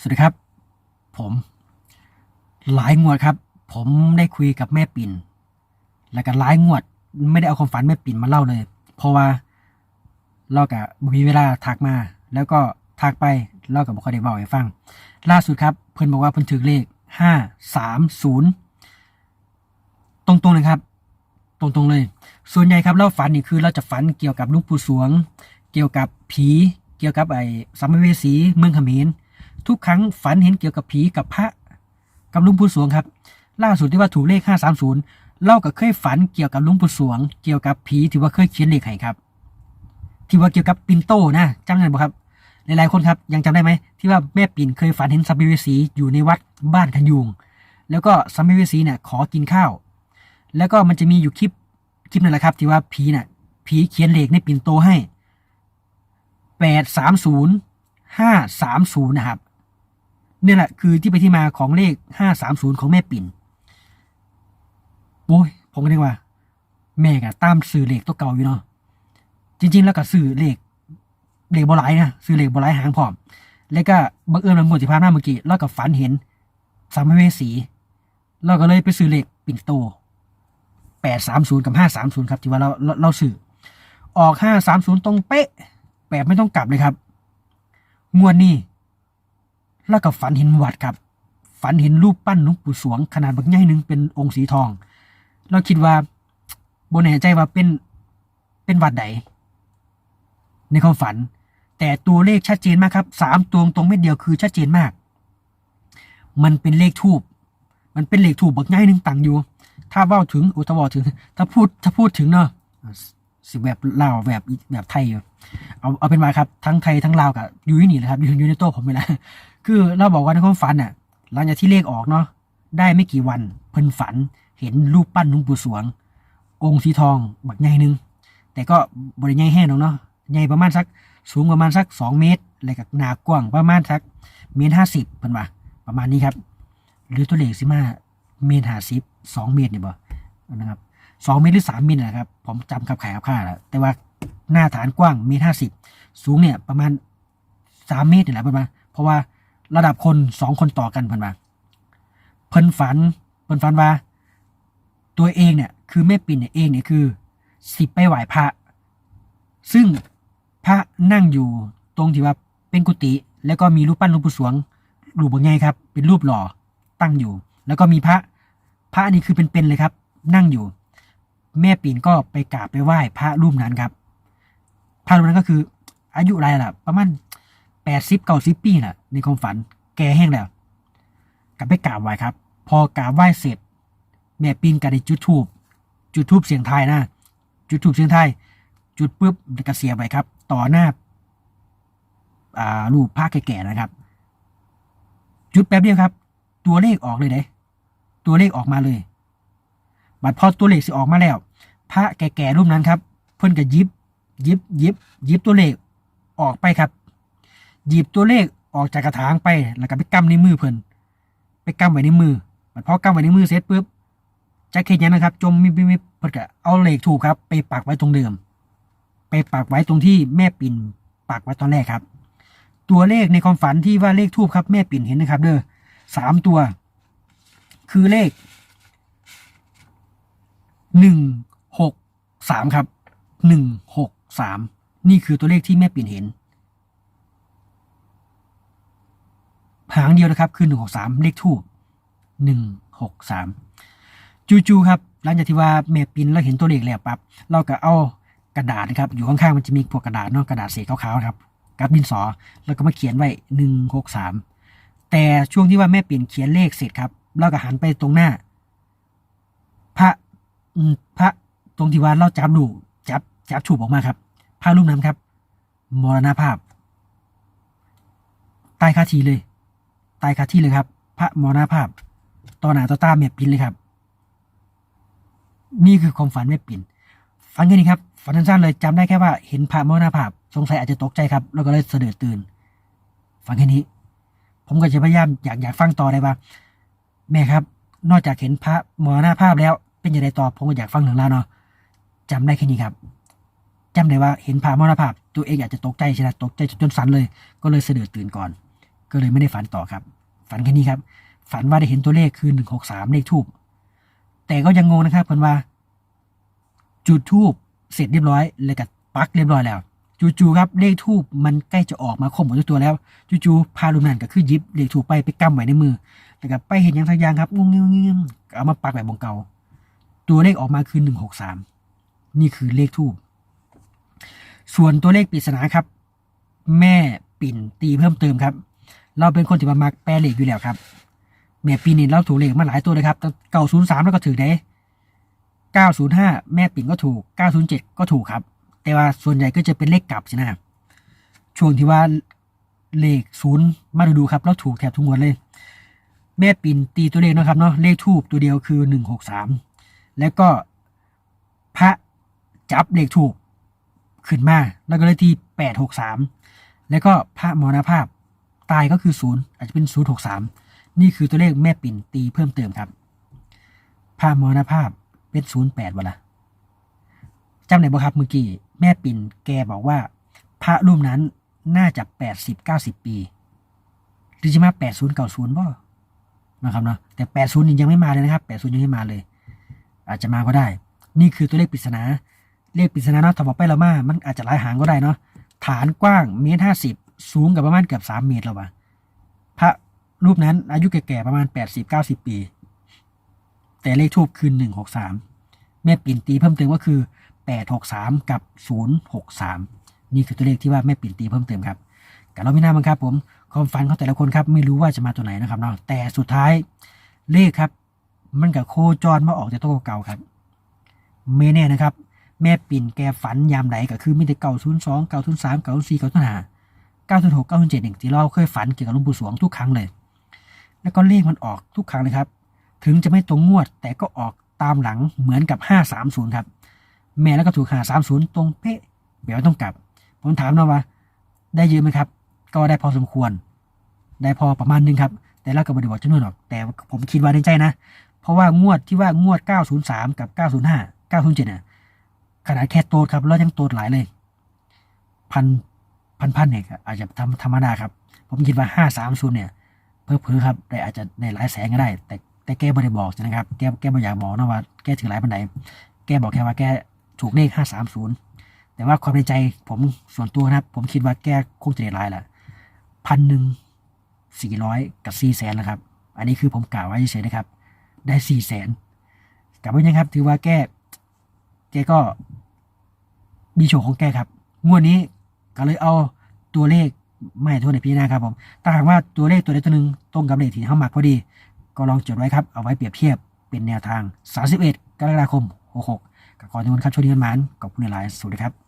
สวัสดีครับ ผม หลายงวดครับ ผมได้คุยกับแม่ปิ่น แล้วก็หลายงวด ไม่ได้เอาความฝันแม่ปิ่นมาเล่าเลย เพราะว่าเรากับมีเวลาทักมา แล้วก็ทักไปเรากับบุคคลได้บอกให้ฟัง ล่าสุดครับ เพื่อนบอกว่าเพิ่อนถือเลขห้าสามศูนย์ตรงๆเลยครับ ตรงๆเลย ส่วนใหญ่ครับเราฝันนี่คือเราจะฝันเกี่ยวกับลุงปู่สวง เกี่ยวกับผี เกี่ยวกับไอ้สัมภเวสีเมืองขมร ทุกครั้งฝันเห็นเกี่ยวกับผีกับพระกับลุงปู่สวงครับ ล่าสุดที่ว่าถูกเลข 530 เล่าก็เคยฝันเกี่ยวกับลุงปู่สวง เกี่ยวกับผีที่ว่าเคยเขียนเลขให้ครับ ที่ว่าเกี่ยวกับปินโตนะจำได้บ่ครับ หลายๆคนครับยังจำได้ไหมที่ว่าแม่ปิ่นเคยฝันเห็นสัมภเวสีอยู่ในวัดบ้านขยุง แล้วก็สัมภเวสีเนี่ยขอกินข้าว แล้วก็มันจะมีอยู่คลิปคลิปนั่นแหละครับ ที่ว่าผีน่ะผีเขียนเลขในปิ่นโตให้แปดสามศูนย์ห้าสามศูนย์นะครับ นี่แหละคือที่ไปที่มาของเลขห้าสามศูนย์ของแม่ปิ่นโอ้ยผมก็นึกว่า แม่กะตามสื่อเลขตัวเก่าอยู่เนาะจริง ๆ แล้วก็สื่อเลขเลขบหลายนะสื่อเลขบหลายหางพร้อม แล้วก็บังเอิญบางงวดที่ผ่านมาเมื่อกี้เราก็ฝันเห็นสัมเวสีเราก็เลยไปซื้อเลขปิ่นโตแปดสามศูนย์กับห้าสามศูนย์ครับที่ว่าเราเราเราสื่อออกห้าสามศูนย์ตรงเป๊ะแบบไม่ต้องกลับเลยครับ งวดนี้ แล้วก็ฝันเห็นวัดครับ ฝันเห็นรูปปั้นหลวงปู่สวง ขนาดบักใหญ่หนึ่งเป็นองค์สีทอง เราคิดว่าบนแน่ใจว่าเป็นเป็นวัดใดในความฝัน แต่ตัวเลขชัดเจนมากครับสามตัวตรงเม็ดเดียวคือชัดเจนมาก มันเป็นเลขทูบมันเป็นเลขทูบบักใหญ่หนึ่งตั้งอยู่ ถ้าว่าถึงอุทวาถึง ถ้าพูดถ้าพูดถึงเนาะ สิแบบลาวแบบแบบไทยอยู่เอาเอาเป็นว่าครับทั้งไทยทั้งลาวกับอยู่ที่นี่แหละครับอยู่อยู่ในโต๊ะผมไปแล้วคือเราบอกว่าในความฝันน่ะหลังจากที่เลขออกเนาะได้ไม่กี่วันเพิ่นฝันเห็นรูปปั้นหลวงปู่สวง องค์สีทองบักใหญ่หนึ่งแต่ก็บริใหญ่แห้งหรอกเนาะใหญ่ประมาณสักสูงประมาณสักสองเมตรอะไรกับหนากว้างประมาณสักเมตรห้าสิบเพิ่นว่าประมาณนี้ครับ หรือตัวเลขสิมาเมตรห้าสิบสองเมตรเนี่ยบ่นะครับ สองเมตรหรือสามเมตรนะครับ ผมจำขับขายขับค่าแล้วแต่ว่าหน้าฐานกว้างเมตรห้าสิบสูงเนี่ยประมาณสามเมตรนี่แหละเพิ่นว่าเพราะว่าระดับคนสองคนต่อกันเพิ่นว่าเพิ่นฝันเพิ่นฝันว่า ตัวเองเนี่ย คือแม่ปิ่นเนี่ยเองเนี่ยคือ สิบไปไหว้พระ ซึ่งพระนั่งอยู่ตรงที่ว่าเป็นกุฏิแล้วก็มีรูปปั้นหลวงปู่สวงรูปบางไงครับ เป็นรูปหล่อตั้งอยู่ แล้วก็มีพระ พระนี่คือเป็นๆเลยครับ นั่งอยู่ แม่ปิ่นก็ไปกราบไปไหว้พระรูปนั้นครับ พระรูปนั้นก็คือ อายุอะไรล่ะ ประมาณแปดสิบเก้าสิบปีน่ะ ในความฝันแกแห้งแล้วกลับไปกราบไหว้ครับ พอกราบไหว้เสร็จ แม่ปิ่นก็ได้จุดธูปจุดธูปเสียงไทยนะจุดธูปเสียงไทยจุดปุ๊บแล้วก็เสียไปครับ ต่อหน้าอ่ารูปพระแก่ๆนะครับ จุดแป๊บเดียวครับ ตัวเลขออกเลยเด้ตัวเลขออกมาเลย บัดพอตัวเลขสิออกมาแล้ว พระแก่ๆรูปนั้นครับ เพิ่นก็ยิบยิบยิบยิบตัวเลขออกไปครับหยิบตัวเลขออกจากกระถางไป แล้วก็ไปกำในมือเพิ่นไปกำไว้ในมือบัดพอกำไว้ในมือเสร็จปุ๊บจะเข็ดยังนะครับ จมมิบมิบมิบเพิ่นก็เอาเลขถูกครับ ไปปักไว้ตรงเดิม ไปปักไว้ตรงที่แม่ปิ่นปักไว้ตอนแรกครับ ตัวเลขในความฝันที่ว่าเลขทูบครับแม่ปิ่นเห็นนะครับ เด้อสามตัว คือเลข หนึ่งหกสามครับหนึ่งหกสามนี่คือตัวเลขที่แม่ปิ่นเห็นหางเดียวนะครับคือหนึ่งหกสามเลขทูบหนึ่งหกสามจู่ๆครับ หลังจากที่ว่าแม่ปิ่นเราเห็นตัวเลขแล้วปั๊บเราก็เอากระดาษนะครับอยู่ข้างๆมันจะมีพวกกระดาษเนาะกระดาษสีขาวๆครับกับดินสอแล้วก็มาเขียนไว้หนึ่งหกสามแต่ช่วงที่ว่าแม่ปลี่นเขียนเลขเสร็จครับเราก็หันไปตรงหน้า พระ พระตรงที่ว่าเราจับดูจับจับถูกออกมาครับพระรูปนั้นครับ มรณภาพ ตายคาทีเลย ตายคาที่เลยครับ พระมรณภาพต่อหน้าต่อตาแม่ปิ่นเลยครับ นี่คือความฝันแม่ปิ่นฝันแค่นี้ครับฝันสั้นๆเลยจำได้แค่ว่าเห็นพระมรณภาพ สงสัยอาจจะตกใจครับ แล้วก็เลยเสด็จตื่นฝันแค่นี้ ผมก็จะพยายามอยากอยากฟังต่อได้ว่า แม่ครับ นอกจากเห็นพระมรณภาพแล้ว เป็นยังไงต่อผมก็อยากฟังถึงแล้วเนาะจำได้แค่นี้ครับจำได้ว่าเห็นพระมรณภาพ ตัวเองอาจจะตกใจใช่ไหมตกใจจนสั่นเลย ก็เลยเสด็จตื่นก่อน ก็เลยไม่ได้ฝันต่อครับ ฝันแค่นี้ครับ ฝันว่าได้เห็นตัวเลขคือหนึ่งหกสามเลขทูบแต่ก็ยังงงนะครับเพิ่นว่า จุดทูบเสร็จเรียบร้อยเลยกับปักเรียบร้อยแล้วจู่ๆครับเลขทูบมันใกล้จะออกมาครบหมดทุกตัวแล้วจู่ๆพาลุมนันก็คือยิบเลขทูบไปไปกำไว้ในมือแล้วก็ไปเห็นอย่างทักอย่างครับงงงงงเอามาปักไว้บนเก่า ตัวเลขออกมาคือหนึ่งหกสามนี่คือเลขทูบส่วนตัวเลขปริศนาครับ แม่ปิ่นตีเพิ่มเติมครับ เราเป็นคนที่มามักแปลเลขอยู่แล้วครับ แม่ปีนี้เราถูกเลขมาหลายตัวเลยครับเก้าศูนย์สามแล้วก็ถือได้เก้าศูนย์ห้าแม่ปิ่นก็ถูกเก้าศูนย์เจ็ดก็ถูกครับ แต่ว่าส่วนใหญ่ก็จะเป็นเลขกลับใช่ไหมครับช่วงที่ว่าเลขศูนย์มาดูดูครับเราถูกแทบทุกงวดเลย แม่ปิ่นตีตัวเลขนะครับเนาะเลขทูบตัวเดียวคือหนึ่งหกสาม แล้วก็พระจับเลขถูกขึ้นมา แล้วก็เลยที่แปดหกสามแล้วก็พระมรณภาพตายก็คือศูนย์อาจจะเป็นศูนย์หกสามนี่คือตัวเลขแม่ปิ่นตีเพิ่มเติมครับพระมรณภาพเป็นศูนย์แปดวะละจำได้บ่ครับเมื่อกี้แม่ปิ่นแกบอกว่า พระรูปนั้นน่าจะแปดสิบเก้าสิบปีหรือจะมาแปดศูนย์เก้าศูนย์บ่นะครับเนาะแต่80นี่ยังไม่มาเลยนะครับ80ยังไม่มาเลย อาจจะมาก็ได้ นี่คือตัวเลขปริศนาเลขปริศนาเนาะถ้าบอกไปเรามามันอาจจะหลายหางก็ได้เนาะฐานกว้างเมตรห้าสิบสูงกับประมาณเกือบสามเมตรแล้ววะพระรูปนั้นอายุแก่ๆประมาณ80 90ปี แต่เลขทูบคือ163แม่ปิ่นตีเพิ่มเติมก็คือ863กับ063นี่คือตัวเลขที่ว่าแม่ปิ่นตีเพิ่มเติมครับกับเราไม่น่าบังครับผมความฝันของแต่ละคนครับไม่รู้ว่าจะมาตัวไหนนะครับเนาะแต่สุดท้ายเลขครับ มันกับโคจรมาออกจากตัวเก่าครับไม่แน่นะครับ แม่ปิ่นแกฝันยามไหนก็คือมีแต่เก่าศูนย์สองเก่าศูนย์สามเก่าศูนย์สี่เก่าศูนย์ห้าเก้าศูนย์หกเก้าศูนย์เจ็ดหนึ่งที่เราเคยฝันเกี่ยวกับหลุงปู่สวงทุกครั้งเลย แล้วก็เลขมันออกทุกครั้งเลยครับ ถึงจะไม่ตรงงวดแต่ก็ออกตามหลังเหมือนกับห้าสามศูนย์ครับ แม่แล้วก็ถูกหาสามศูนย์ตรงเป๊ะแบบว่ต้องกลับ ผมถามนะว่า ได้เยอะไหมครับ ก็ได้พอสมควร ได้พอประมาณนึงครับ แต่เราก็ไม่ได้บอกจำนวนหรอก แต่ผมคิดว่าในใจนะ เพราะว่างวดที่ว่างวด 903 กับ 905 907น่ะขนาดแค่โตดครับแล้วยังโตดหลายเลย พันพันพันเนี่ยอาจจะทำธรรมดาครับ ผมคิดว่า 530 เนี่ยเพิ่มๆครับได้อาจจะในหลายแสนก็ได้ แต่แต่แกไม่ได้บอกนะครับ แกแกไม่อยากบอกนะว่าแกถือหลายปันไหนแกบอกแค่ว่าแกถูกเลข 530 แต่ว่าความในใจผมส่วนตัวนะครับ ผมคิดว่าแกคงจะได้หลายละพันหนึ่งสี่ร้อยกับสี่แสนนะครับ อันนี้คือผมกล่าวไว้เฉยๆนะครับ ได้สี่แสนกลับไปยังครับ ถือว่าแกแกก็มีโชคของแกครับ งวดนี้ก็เลยเอาตัวเลขไม่โทษในพี่นะครับผมถ้าหากว่าตัวเลขตัวใดตัวหนึ่งตรงกับเลขที่เข้ามาพอดี ก็ลองจดไว้ครับ เอาไว้เปรียบเทียบเป็นแนวทาง 31 กรกฎาคม 66กับขอทุกคนครับช่วยดีกันมานขอบคุณหลาย สวัสดีครับ